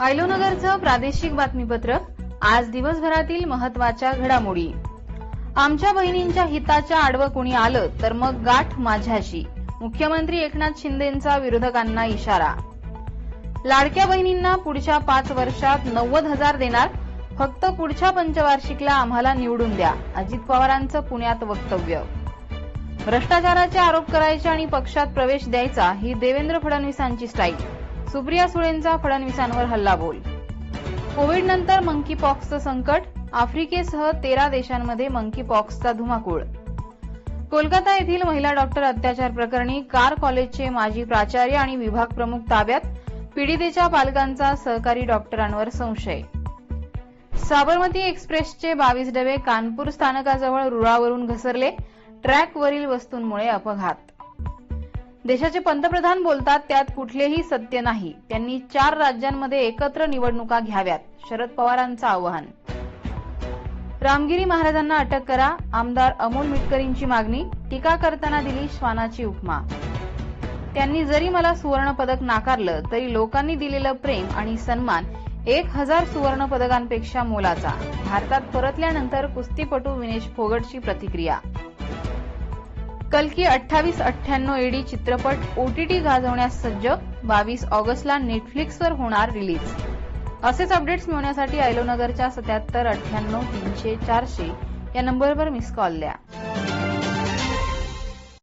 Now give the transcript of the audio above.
आयलोनगरचं प्रादेशिक बातमीपत्र आज दिवसभरातील महत्त्वाच्या घडामोडी. आमच्या बहिणींच्या हिताच्या आडवं कुणी आलं तर मग गाठ माझ्याशी. मुख्यमंत्री एकनाथ शिंदेंचा विरोधकांना इशारा. लाडक्या बहिणींना पुढच्या पाच वर्षात नव्वद हजार देणार फक्त पुढच्या पंचवार्षिकला आम्हाला निवडून द्या अजित पवारांचं पुण्यात वक्तव्य. भ्रष्टाचाराचे आरोप करायचे आणि पक्षात प्रवेश द्यायचा ही देवेंद्र फडणवीसांची स्टाईल. सुप्रिया सुळेंचा फडणवीसांवर हल्लाबोल. कोविड नंतर मंकी पॉक्सचं संकट आफ्रिकेसह तेरा देशांमध्ये मंकी पॉक्सचा धुमाकूळ. कोलकाता येथील महिला डॉक्टर अत्याचार प्रकरणी कार कॉलेजचे माजी प्राचार्य आणि विभाग प्रमुख ताब्यात पीडितेच्या पालकांचा सहकारी डॉक्टरांवर संशय. साबरमती एक्सप्रेसचे बावीस डबे कानपूर स्थानकाजवळ रुळावरून घसरले ट्रॅकवरील वस्तूंमुळे अपघात. देशाचे पंतप्रधान बोलतात त्यात कुठलेही सत्य नाही. त्यांनी चार राज्यांमध्ये एकत्र निवडणुका घ्याव्यात शरद पवारांचं आवाहन. रामगिरी महाराजांना अटक करा आमदार अमोल मिटकरींची मागणी टीका करताना दिली श्वानाची उपमा. त्यांनी जरी मला सुवर्ण पदक नाकारलं तरी लोकांनी दिलेलं प्रेम आणि सन्मान एक हजार सुवर्ण पदकांपेक्षा मोलाचा. भारतात परतल्यानंतर कुस्तीपटू विनेश फोगटची प्रतिक्रिया. कलकी अठ्ठावीस अठ्ठ्याण्णव एडी चित्रपट ओटीटी गाजवण्यास सज्ज बावीस ऑगस्टला नेटफ्लिक्सवर होणार रिलीज. असेच अपडेट्स मिळवण्यासाठी आयलोनगरच्या सत्याहत्तर अठ्ठ्याण्णव तीनशे चारशे या नंबरवर मिस कॉल द्या.